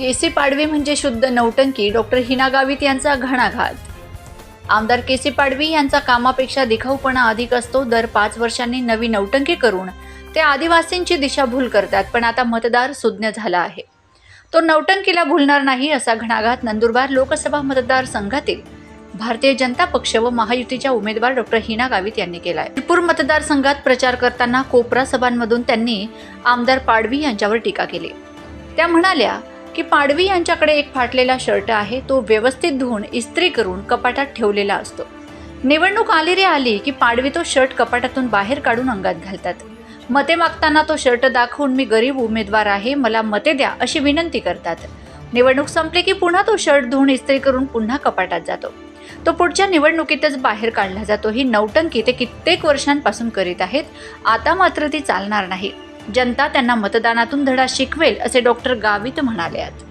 केसी पाडवी म्हणजे शुद्ध नौटंकी डॉक्टर हिना गावित यांचा घणाघात. आमदार केसी पाडवी यांचा कामापेक्षा दिखाऊपणा अधिक असतो दर पाच वर्षांनी नवी नौटंकी करून ते आदिवासींची दिशाभूल करतात पण आता मतदार सुज्ञ झाला आहे. तो नौटंकीला भूलणार नाही असा घणाघात नंदुरबार लोकसभा मतदारसंघातील भारतीय जनता पक्ष व महायुतीच्या उमेदवार डॉक्टर हिना गावित यांनी केला आहे शिरपूर मतदारसंघात प्रचार करताना कोपरा सभांमधून त्यांनी आमदार पाडवी यांच्यावर टीका केली. त्या म्हणाल्या की पाडवी यांच्याकडे एक फाटलेला शर्ट आहे तो व्यवस्थित धुवून इस्त्री करून कपाटात ठेवलेला असतो. निवडणूक आली रे आली की पाडवी तो शर्ट कपाटातून बाहेर काढून अंगात घालतात. मते मागताना तो शर्ट दाखवून मी गरीब उमेदवार आहे मला मते द्या अशी विनंती करतात. निवडणूक संपली की पुन्हा तो शर्ट धुवून इस्त्री करून पुन्हा कपाटात जातो. तो पुढच्या निवडणुकीतच बाहेर काढला जातो. ही नौटंकी ते कित्येक वर्षांपासून करीत आहेत. आता मात्र ती चालणार नाही. जनता त्यांना मतदानातून धडा शिकवेल असे डॉक्टर गावित म्हणाले आहेत.